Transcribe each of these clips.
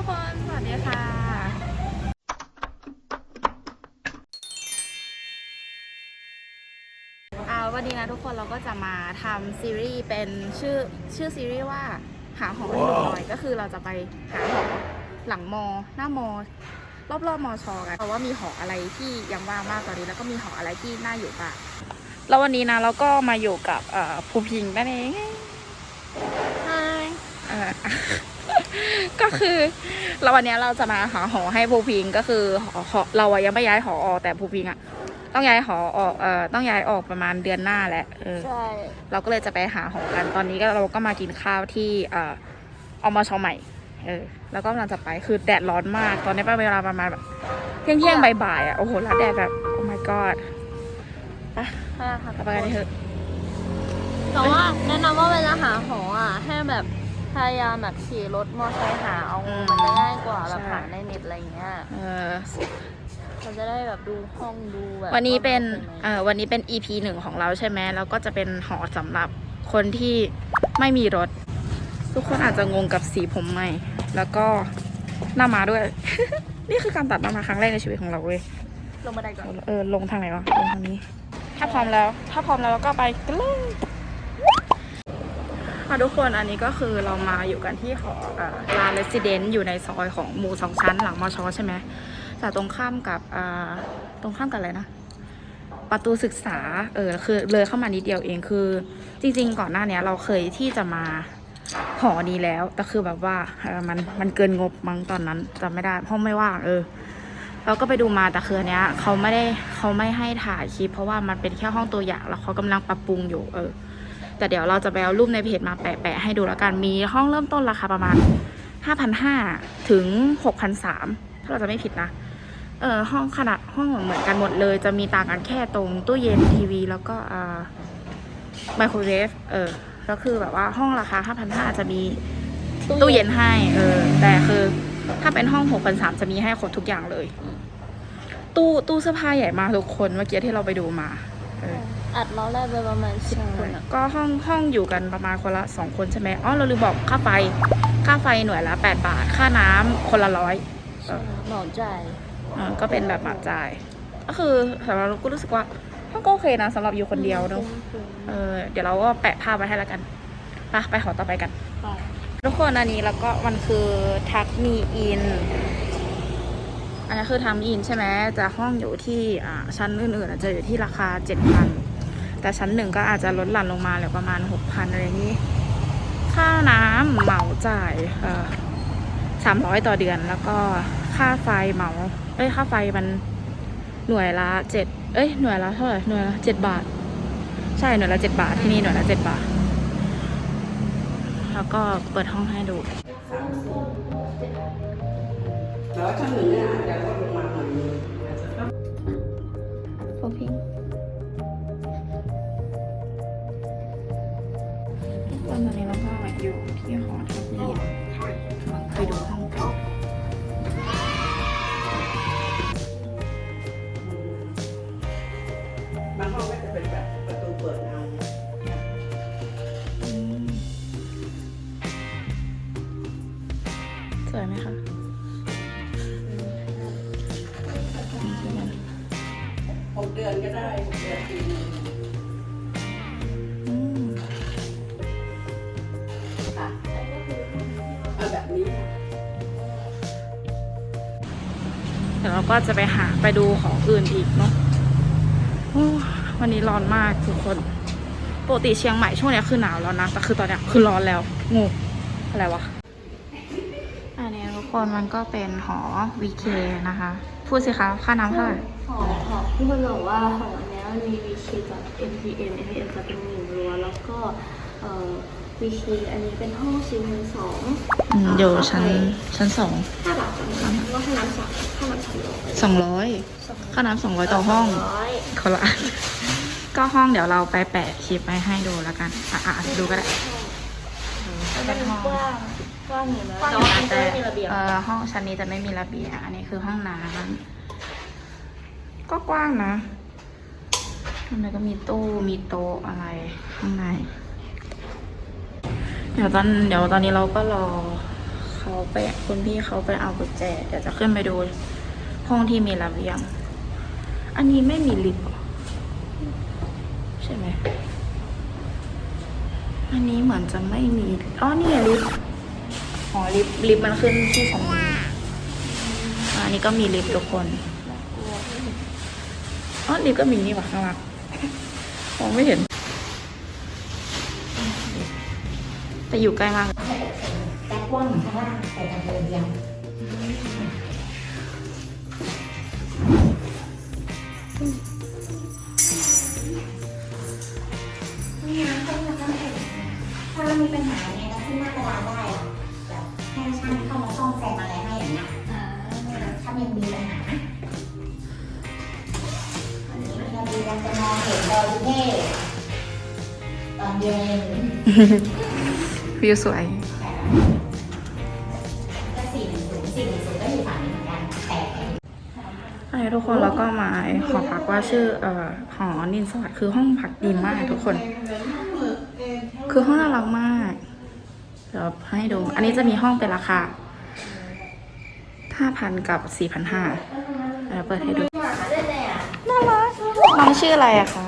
ทุกคน สวัสดีค่ะอ่าวันนี้นะทุกคนเราก็จะมาทำซีรีส์เป็นชื่อชื่อซีรีส์ว่าหาหอให้หนูหน่อยก็คือเราจะไปหาหอหลังมอ หน้ามอ รอบๆมอชอกันเพราะว่ามีหออะไรที่ยังว่างมากตอนนี้แล้วก็มีหออะไรที่น่าอยู่บ้างแล้ววันนี้นะเราก็มาอยู่กับเอ่อภูพิงค์นั่นเองเอ่อ ก็คือเราวันเนี้ยเราจะมาหาหอให้ภูพิงค์ก็คือหอหอเราอะยังไม่ย้ายหอออกแต่ภูพิงค์อะต้องย้ายหอออกเอ่อต้องย้ายออกประมาณเดือนหน้าแหละเออใช่เราก็เลยจะไปหาหอกันตอนนี้ก็เราก็มากินข้าวที่เอ่ออมชใหม่เออแล้วก็กำลังจะไปคือแดดร้อนมาก ตอนนี้เป็นเวลาประมาณแบบเที่ยงเที่ยงๆบ่ายๆอะโอ้โหแล้วแดดแบบ โอ้ my god ไปใช่ค่ะเราไปกันเถอะแต่ว่าแนะนำว่าเวลาหาหออะให้แบบ พยายามแบบขี่รถมอเตอร์ไซค์หาเอามันจะง่ายกว่าแบบหาในเน็ตอะไรอย่างเงี้ยเออเราจะได้แบบดูห้องดูแบบวันนี้เป็นว่ามัเอ่อวันนี้เป็น EP หนึ่งของเราใช่ไหมแล้วก็จะเป็นหอสำหรับคนที่ไม่มีรถ ทุกคนอาจจะงงกับสีผมใหม่ แล้วก็หน้ามาด้วย นี่คือการตัดหน้ามาครั้งแรกในชีวิตของเราเว้ยลงบันไดก่อนเออลงทางไหนวะลงทางนี้ ถ้าพร้อมแล้ว ถ้าพร้อมแล้วเราก็ไปกันเลย ค่ะทุกคนอันนี้ก็คือเรามาอยู่กันที่หอลานเรสซิเดนต์อยู่ในซอยของหมู่สองชั้นหลังมอชอใช่ไหมแต่ตรงข้ามกับตรงข้ามกับอะไรนะ ประตูศึกษาเออคือเลยเข้ามานิดเดียวเองคือ จริง ๆ ก่อนหน้าเนี้ยเราเคยที่จะมาหอนี้แล้วแต่คือแบบว่ามันมันเกินงบมั้งตอนนั้นจำไม่ได้ห้องไม่ว่างเออเราก็ไปดูมาแต่คืออันเนี้ยเขาไม่ได้เขาไม่ให้ถ่ายคลิปเพราะว่ามันเป็นแค่ห้องตัวอย่างแล้วเขากำลังปรับปรุงอยู่เออ แต่เดี๋ยวเราจะไปเอารูปในเพจมาแปะๆให้ดูแล้วกันมีห้องเริ่มต้นราคาประมาณ 5,500 ถึง 6,300 ถ้าเราจะไม่ผิดนะ เออห้องขนาดห้องเหมือนกันหมดเลย จะมีต่างกันแค่ตรงตู้เย็นทีวี แล้วก็อ่าไมโครเวฟเออแล้วคือแบบว่าห้องราคา 5,500 จะมีตู้เย็นให้ เออ แต่คือถ้าเป็นห้อง 6,300 จะมีให้ครบทุกอย่างเลย ตู้ตู้เสื้อผ้าใหญ่มากทุกคนเมื่อกี้ที่เราไปดูมา เออ อัดเราได้ไปประมาณสิบคนอะก็ห้องห้องอยู่กันประมาณคนละสองคนใช่ไหมอ๋อเราลืมบอกค่าไฟ ค่าไฟหน่วยละ8บาท ค่าน้ำคนละร้อยใช่เหมาจ่ายอ่าก็เป็นแบบหมาจ่าย ก็คือสำหรับเราก็รู้สึกว่ามันก็โอเคนะสำหรับอยู่คนเดียวเนอะเออเดี๋ยวเราก็แปะภาพไว้ให้แล้วกันไปไปขอต่อไปกัน ไปทุกคนอันนี้แล้วก็มันคือทักมีอิน อันนี้คือทำอินใช่ไหมแต่ห้องอยู่ที่อ่าชั้นอื่นๆอาจจะอยู่ที่ราคาเจ็ดพัน แต่ชั้นหนึ่งก็อาจจะลดหลั่นลงมาเหลือประมาณหกพันอะไรอย่างนี้ ค่าน้ำเหมาจ่ายสามร้อยต่อเดือน แล้วก็ค่าไฟเหมา เอ้ย ค่าไฟมันหน่วยละเจ็ดเอ้ย หน่วยละเท่าไหร่ หน่วยละเจ็ดบาท ใช่ หน่วยละเจ็ดบาท ที่นี่หน่วยละเจ็ดบาท แล้วก็เปิดห้องให้ดูแต่ว่าชั้นหนึ่งเนี่ยอาจจะลดลงมาหน่อย อยู่ที่หอทัพลีดไปดูห้องกันบางห้องก็จะเป็นแบบประตูเปิดเอาอืมสวยไหมคะหกเดือนก็ได้หกเดือนปีนึง ก็จะไปหาไปดูของอื่นอีกเนาะวันนี้ร้อนมากทุกคนปกติเชียงใหม่ช่วงเนี้ยคือหนาวแล้วนะ แต่คือตอนเนี้ยคือร้อนแล้วงูอะไรวะ อันนี้ทุกคนมันก็เป็นหอ VK นะคะ พูดสิคะค่าน้ำเท่าไหร่หอหอที่คนบอกว่าหอเนี้ยมี VK จาก MPN MPN จะเป็นหนึ่งรั้วแล้วก็เอ่อ VK อันนี้เป็นห้องซีพันสองอืมอยู่ชั้นชั้นสองห้าบาทต่อห้องแล้วก็ให้น้ำสามห้าน้ำสามร้อยสองร้อยค่าน้ำสองร้อยต่อห้องร้อยคนละอันก็ห้องเดี๋ยวเราไปแปะคลิปไว้ให้ดูแล้วกัน อะอะดูก็ได้มันกว้างกว้างอยู่นะแต่แต่ว่ามันจะไม่มีระเบียงเออห้องชั้นนี้จะไม่มีระเบียงอันนี้คือห้องน้ำก็กว้างนะข้างในก็มีตู้มีโต๊ะอะไรข้างใน เดี๋ยวตอนเดี๋ยวตอนนี้เราก็รอเขาไปคุณพี่เขาไปเอากุญแจ เดี๋ยวจะขึ้นไปดูห้องที่มีระเบียง อันนี้ไม่มีลิฟต์ใช่ไหมอันนี้เหมือนจะไม่มีอ๋อนี่ลิฟต์อ๋อลิฟต์ลิฟต์มันขึ้นที่ชั้นนี้อ่าอันนี้ก็มีลิฟต์ทุกคนอ๋อลิฟต์ก็มีนี่หว่าข้างล่างมองไม่เห็น แต่อยู่ใกล้มากแต่กว้างข้างล่างแต่ทางเดินยังนี่นะเขาจะทำเองถ้าเรามีปัญหาเนี่ยเราขึ้นหน้ากระดานได้อะแบบให้ช่างเข้ามาซ่อมแซมอะไรให้อย่างเงี้ยถ้ายังมีปัญหาอันนี้เราดีเราจะมองเห็นดอยสุเทพตอนเย็น วิวสวยก็สี่หนึ่งศูนย์สี่หนึ่งศูนย์ก็อยู่ฝั่งนี้เหมือนกันแต่อันนี้ทุกคนแล้วก็มาหอพักว่าชื่อเอ่อหอนินสวัสดิ์คือห้องพักดีมากทุกคน คือห้องน่ารักมากเดี๋ยวให้ดู อันนี้จะมีห้องเป็นราคาห้าพันกับสี่พันห้าเดี๋ยวเปิดให้ดูน่ารักน้องชื่ออะไรอะคะ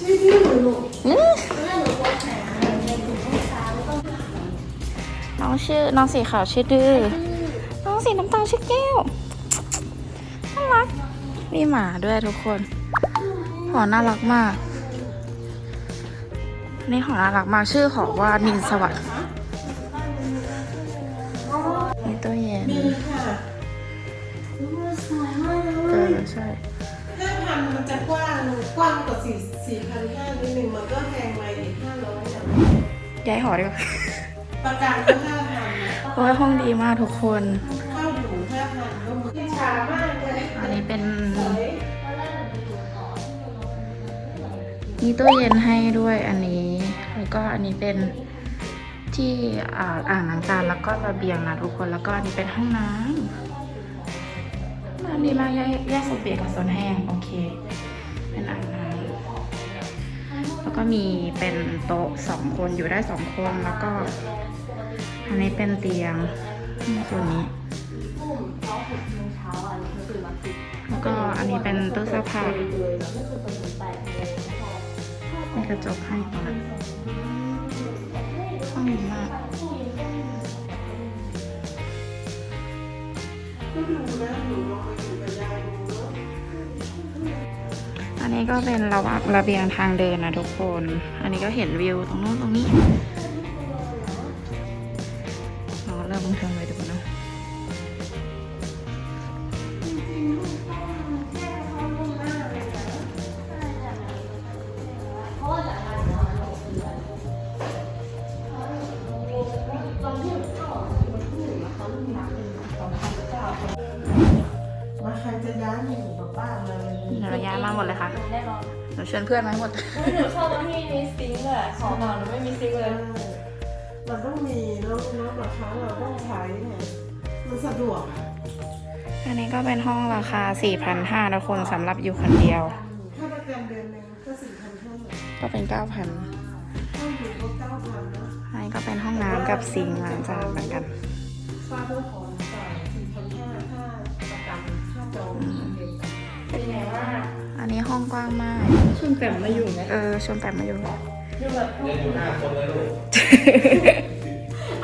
ชื่อดื้อน้ องชื่อน้องสีขาวชื่อดื้อน้องสีน้ำตาลชื่อแก้วน่ารักมีหมาด้วยทุกคนหอน่ารักมาก นี่หอน่ารักมากชื่อหอว่านินสวัสดิ์มีตู้เย็นค่ะเออใช่ห้าพันมันจะกว้างกว้างกว่าสี่สี่พันห้านิดนึงมันก็แพงไปอีกห้าร้อยนะย้ายหอดีกว่า ประกันก็ห้าพันโอ้ยห้องดีมากทุกคน เข้าอยู่ห้าพันก็มือชามากเลยอันนี้เป็นสวยมีตู้เย็นให้ด้วยอันนี้ แล้วก็อันนี้เป็นที่อ่าอ่างล้างจานแล้วก็ระเบียงนะทุกคนแล้วก็อันนี้เป็นห้องน้ำน้ำดีมากแยกแยกโซนเปียกกับโซนแห้งโอเค เป็นอ่างน้ำแล้วก็มีเป็นโต๊ะสองคนอยู่ได้สองคนแล้วก็ อันนี้เป็นเตียงตัวนี้ แล้วก็อันนี้เป็นตู้เสื้อผ้ามีกระจกให้ตรงนั้นห้องดีมากอันนี้ก็เป็นระวัระเบียงทางเดินนะทุกคน อันนี้ก็เห็นวิวตรงโน้นตรงนี้ น่นอนหนูเชิญเพื่อนมาให้หมด หนูชอบตรงที่มีซิงค์อะขอหนอนหนูไม่มีซิงค์เลย มันต้องมีเนาะเนาะบางครั้งเราต้องใช้เนี่ยมันสะดวกอะอันนี้ก็เป็นห้องราคา 4,500ทุกคนสำหรับอยู่คนเดียว ถ้าประกันเดือนหนึ่งก็สี่พันห้าก็เป็น 9,000ถ้าอยู่ก็เก้าพันนะอันนี้ก็เป็นห้องน้ำกับซิงค์ล้างจานเหมือนกัน ป้าต้องขอจ่ายสี่พันห้าค่าประกันค่าจองโอเคเป็นไงว่า อันนี้ห้องกว้างมากชุนแปมมาอยู่ไหมเออชวนแปมมาอยู่อยู่แบบ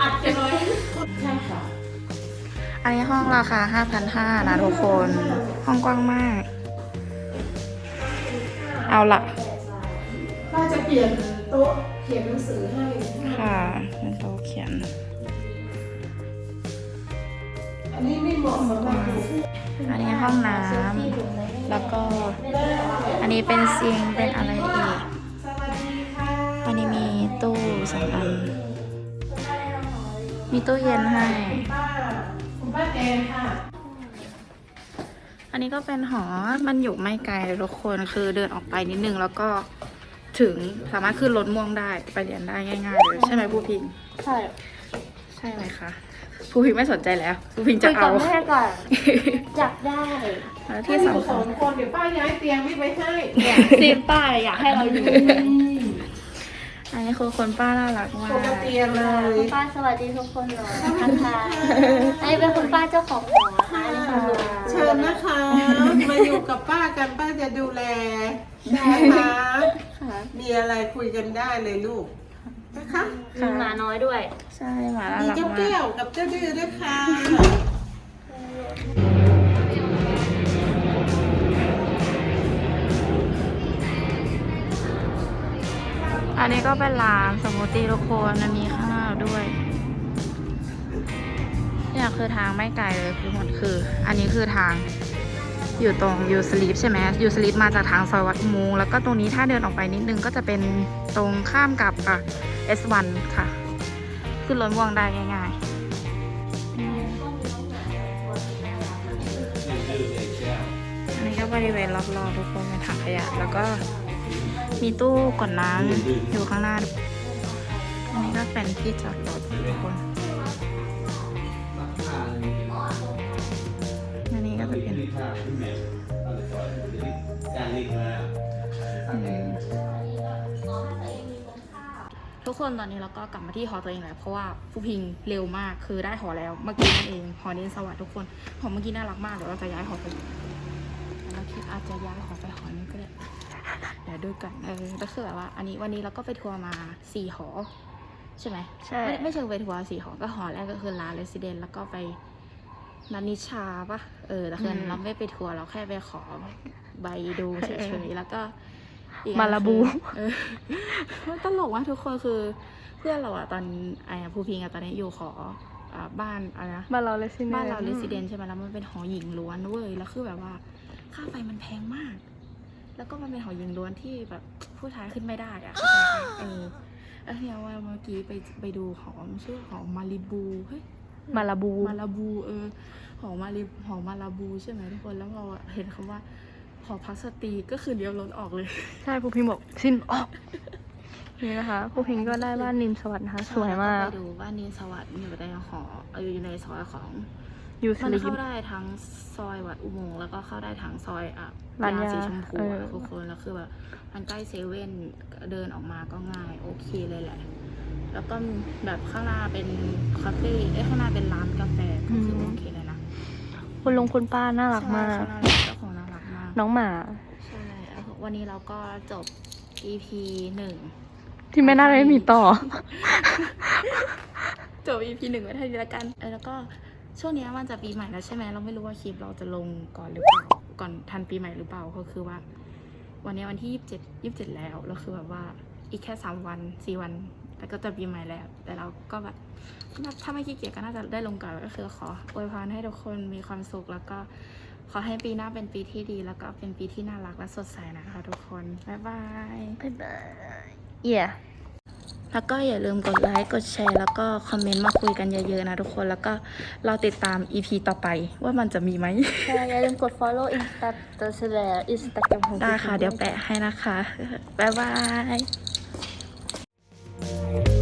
อัดกันเลยใช่ค่ะ อันนี้ห้องราคา 5,500นะทุกคน ห้องกว้างมาก เอาละป้าจะเปลี่ยนโต๊ะเขียนหนังสือให้ ค่ะเป็นโต๊ะเขียน อันนี้ไม่เหมาะสำหรับหนูอันนี้ห้องน้ำแล้วก็อันนี้เป็นซิงค์เป็นอะไรอีกสวัสดีค่ะอันนี้มีตู้สองอัน มีตู้เย็นให้ป้าคุณป้าแอนค่ะ อันนี้ก็เป็นหอ มันอยู่ไม่ไกลเลยทุกคน คือเดินออกไปนิดนึงแล้วก็ถึงสามารถขึ้นรถม่วงได้ไปเรียนได้ง่ายๆเลยใช่ไหมผู้พิง ใช่ ใช่ไหมคะผู้พิงไม่สนใจแล้วผู้พิงจะคุยกัเอา บแม่ก่อนอยากได้แล้วที่ที่สองสำสคัอญงคนเดี๋ยวป้าย้ายเตียงนี่ไปให้ซีนป้าอยากให้เราอยู่อัอันนี้คือคนป้าน่ารักมาปกกติเลยคุณป้าสวัสดีทุกคนเลยนะคะอันนี้เป็นคุณป้าเจ้าของหอนะคะอันนี้คุณลุงเชิญนะคะ มาอยู่กับป้ากันป้าจะดูแลนะคะค่ะมีอะไรคุยกันได้เลยลูก นะคะมีหมาน้อยด้วย ใช่หมาน่ามีรักเจ้ามาแก้กวกับเจ้าดื้อด้วยค่ะ อันนี้ก็เป็นร้านสมูทตี้ทุกคนมันมีข้าวด้วย เนี่ยคือทางไม่ไกลเลยทุกคนคือ อันนี้คือทางอยู่ตรงยูสลีปใช่ไหมยูสลีปมาจากทางซอยวัดอุโมงค์แล้วก็ตรงนี้ถ้าเดินออกไปนิดนึงก็จะเป็นตรงข้ามกับอะ S1 ค่ะ ขึ้นรถม่วงได้ง่ายๆ อันนี้ก็บริเวณรอบๆทุกคนเป็นถังขยะ แล้วก็มีตู้กดน้ำอยู่ข้างหน้า อันนี้ก็เป็นที่จอดรถทุกคน ทุกคนตอนนี้เราก็กลับมาที่หอตัวเองแล้วเพราะว่าผู้พิงเร็วมากคือได้หอแล้วเมื่อกี้นั่นเองหอนี้สวัสดีทุกคนหอเมื่อกี้น่ารักมากเดี๋ยวเราจะย้ายหอไปเราคิดอาจจะย้ายหอไปหอนี้ก็ได้เดี๋ยวดูกันเออก็คือแบบว่า อันนี้วันนี้เราก็ไปทัวร์มาสี่หอใช่ไหมใช่ไม่ไม่เชิงไปทัวร์สี่หอก็หอแรกก็คือลาเรสซิเดนแล้วก็ไปนันนิชาปะเออแต่คืออนมเราไม่ไปทัวร์เราแค่ไปขอใบดูเฉยๆแล้วก็ อีกอันมาลาบู คือเออมันตลกว่ากทุกคนคือ เพื่อนเราอะตอนไอ้ภูพิงอะตอนนี้อยู่ขออ่าบ้านอะไรนะ บ้านเราเลยสิบ้านเราเรสซิเดนใช่ไหมแล้วมันเป็นหอหญิงล้วนเว้ยแล้วคือแบบว่า ค่าไฟมันแพงมาก แล้วก็มันเป็นหอหญิงล้วนที่แบบผู้ชายขึ้นไม่ได้อะเข้าใจปะเออแล้วเนี่ยว่าเมื่อกี้ไปไปดูหอมันชื่อหอมาริบูเฮ้ยมาลาบู มาลาบูเออหอมาริหอมาลาบูใช่ไหมทุกคนแล้วเราอะเห็นคำว่า หอพักสตรีก็คือเลี้ยวรถออกเลย ใช่ภูพิงบอกสิ้นออกนี่นะคะภูพิงก็ได้บ้านนิมสวัสดิ์นะคะสวยมาก ไปดูบ้านนินสวัสดิ์อยู่ในหอเอออยู่ในซอยของอยู่สมันลีเข้าปได้ทั้งซอยวัดอุโมงค์แล้วก็เข้าได้ทั้งซอยอะร้านยาสีชมพูเอออะทุกคนแล้วคือแบบมันใกล้เซเว่นเดินออกมาก็ง่ายโอเคเลยแหละ แล้วก็แบบข้างหน้าเป็นคาเฟ่เอ้ยข้างหน้าเป็นร้านกาแฟก็คือโอเคเลยนะคุณลุงคุณป้าน่ารักมาก น่ารักมากน้องหมา ใช่แล้ววันนี้เราก็จบ EP หนึ่งที่ไม่น่าได้มีต่อ จบ EP หนึ่งไว้เท่านี้ละกันเออแล้วก็ช่วงเนี้ยมันจะปีใหม่แล้วใช่ไหมเราไม่รู้ว่าคลิปเราจะลงก่อนหรือเปล่าก่อนทันปีใหม่หรือเปล่าก็คือว่า วันนี้วันที่ยี่สิบเจ็ดยี่สิบเจ็ดแล้วแล้วคือแบบว่าอีกแค่สามวันสี่วันแล้วก็จะปีใหม่แล้ว แต่เราก็แบบถ้าไม่ขี้เกียจก็น่าจะได้ลงก่อนก็คือขออวยพรให้ทุกคนมีความสุขแล้วก็ ขอให้ปีหน้าเป็นปีที่ดี แล้วก็เป็นปีที่น่ารักและสดใสนะคะทุกคน บ๊ายบาย บ๊ายบายเย่แล้วก็อย่าลืมกดไลค์กดแชร์ แล้วก็คอมเมนต์มาคุยกันเยอะๆนะทุกคนแล้วก็เราติดตาม EP ต่อไปว่ามันจะมีไหมใช่อย่าลืมกด follow insta ตัวแสดง instagram ของได้ภูพิงค่ะ เดี๋ยวแปะให้นะคะ บ๊ายบาย